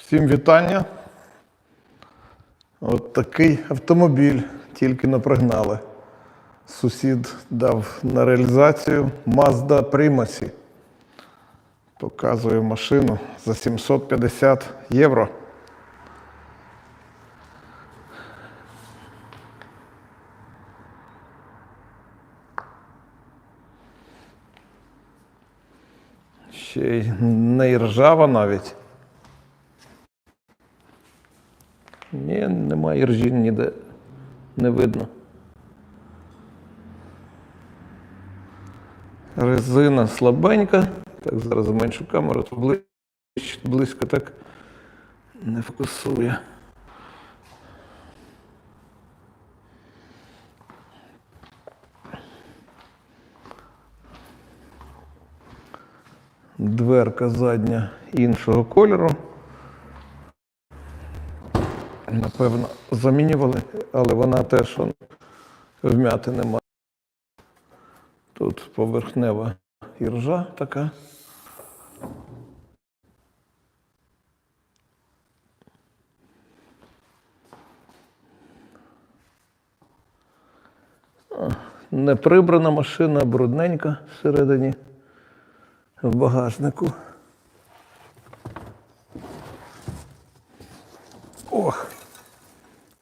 Всім вітання. От такий автомобіль тільки не пригнали. Сусід дав на реалізацію Mazda Primacy. Показує машину за 750 євро. Ще й не ржава навіть. Ні, немає ржі ніде. Не видно. Резина слабенька. Так, зараз зменшу камеру, то близько так не фокусує. Дверка задня іншого кольору. Напевно, замінювали, але вона теж вмяти нема. Тут поверхнева іржа така. Не прибрана машина, брудненька всередині в багажнику. Ох,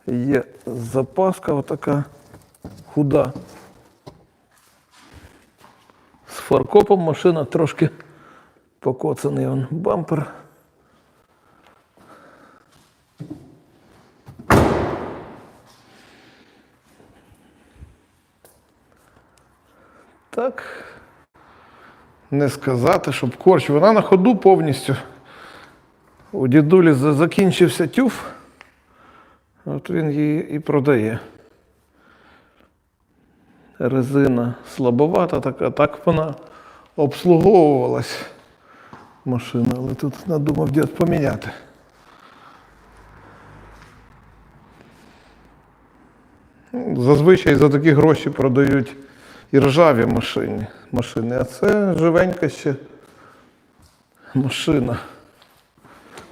є запаска отака худа. З фаркопом машина трошки покоцаний он бампер. Так. Не сказати, щоб корч. Вона на ходу повністю. У дідулі закінчився тюф. От він її і продає. Резина слабовата така, так вона обслуговувалась машина, але тут надумав дід поміняти. Зазвичай за такі гроші продають і ржаві машини, машини, а це живенька ще машина.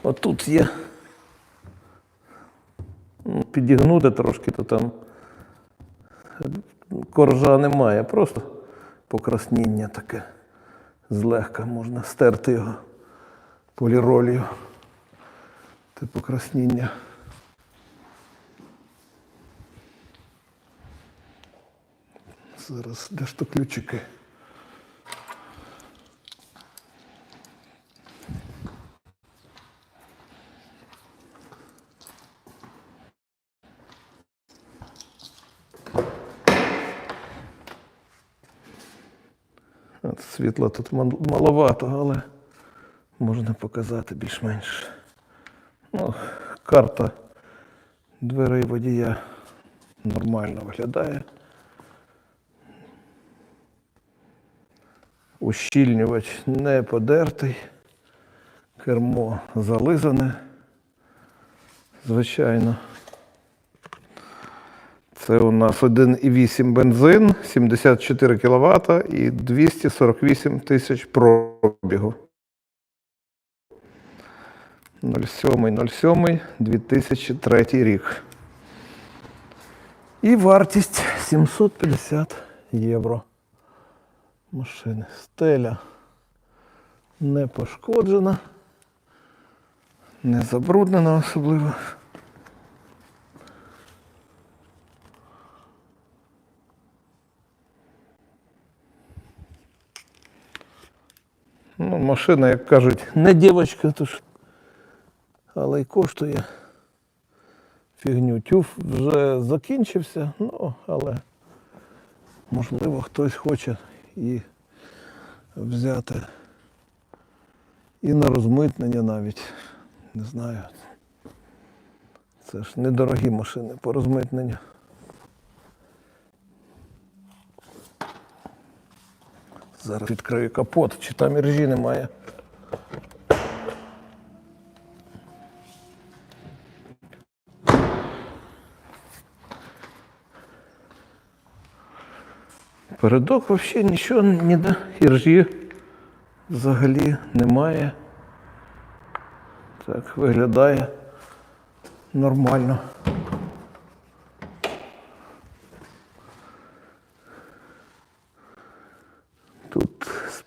Отут є. Ну, Підігнути трошки, то там коржа немає, просто покрасніння таке. Злегка можна стерти його поліролью. Те покрасніння. Зараз де ж то ключики? Світла тут маловато, але можна показати більш-менш. Ну, карта дверей водія нормально виглядає. Ущільнювач не подертий, кермо зализане. Звичайно. Це у нас 1,8 бензин, 74 кВт і 248 тисяч пробігу. 07.07 2003 рік. І вартість 750 євро. Машини. Стеля не пошкоджена, не забруднена особливо. Ну, машина, як кажуть, не дівчинка, тож, але й коштує фігню. Тюф вже закінчився, ну, але можливо хтось хоче і взяти і на розмитнення навіть. Не знаю. Це ж недорогі машини по розмитненню. Зараз відкрию капот, чи там іржі немає. Передок взагалі нічого ніде іржі взагалі немає. Так, виглядає нормально.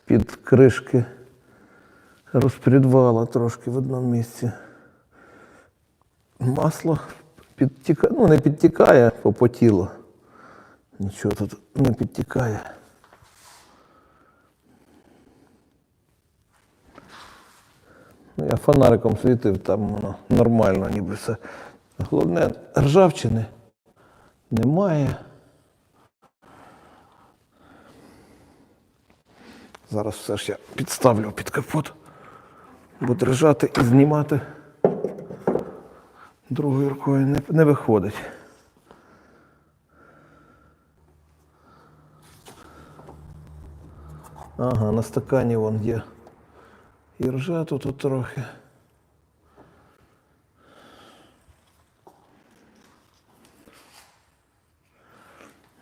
З-під кришки розпредвала трошки в одному місці. Масло підтікає, ну не підтікає, попотіло. Нічого тут не підтікає. Ну, я фонариком світив, там воно нормально, ніби все. Головне, ржавчини немає. Зараз все ж я підставлю під капот. Буду держати і знімати. Другою рукою не, не виходить. Ага, на стакані вон є. І ржа тут трохи.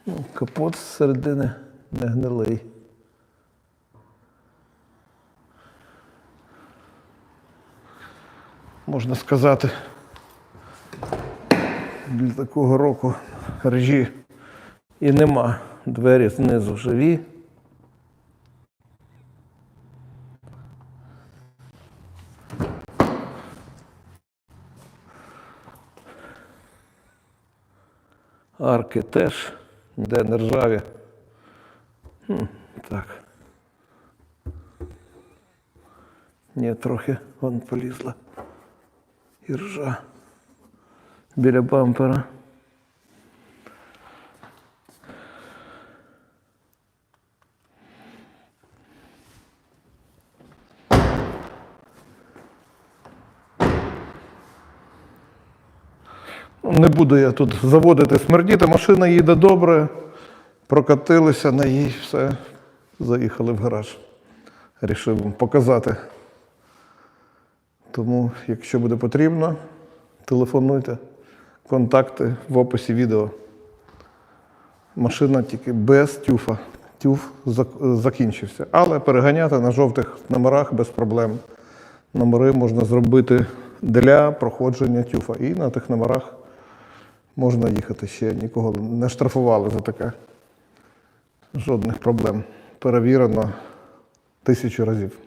Ну, капот з середини не гнилий. Можна сказати, для такого року ржі і нема. Двері знизу живі. Арки теж ніде не ржаві. Хм, так. Ні, трохи вон полізла. І ржа біля бампера. Не буду я тут заводити смердіти. Машина їде добре. Прокатилися на їй, все. Заїхали в гараж. Рішив вам показати. Тому, якщо буде потрібно, телефонуйте. Контакти в описі відео. Машина тільки без тюфа. Тюф закінчився. Але переганяти на жовтих номерах без проблем. Номери можна зробити для проходження тюфа. І на тих номерах можна їхати ще. Нікого не штрафували за таке. Жодних проблем. Перевірено тисячу разів.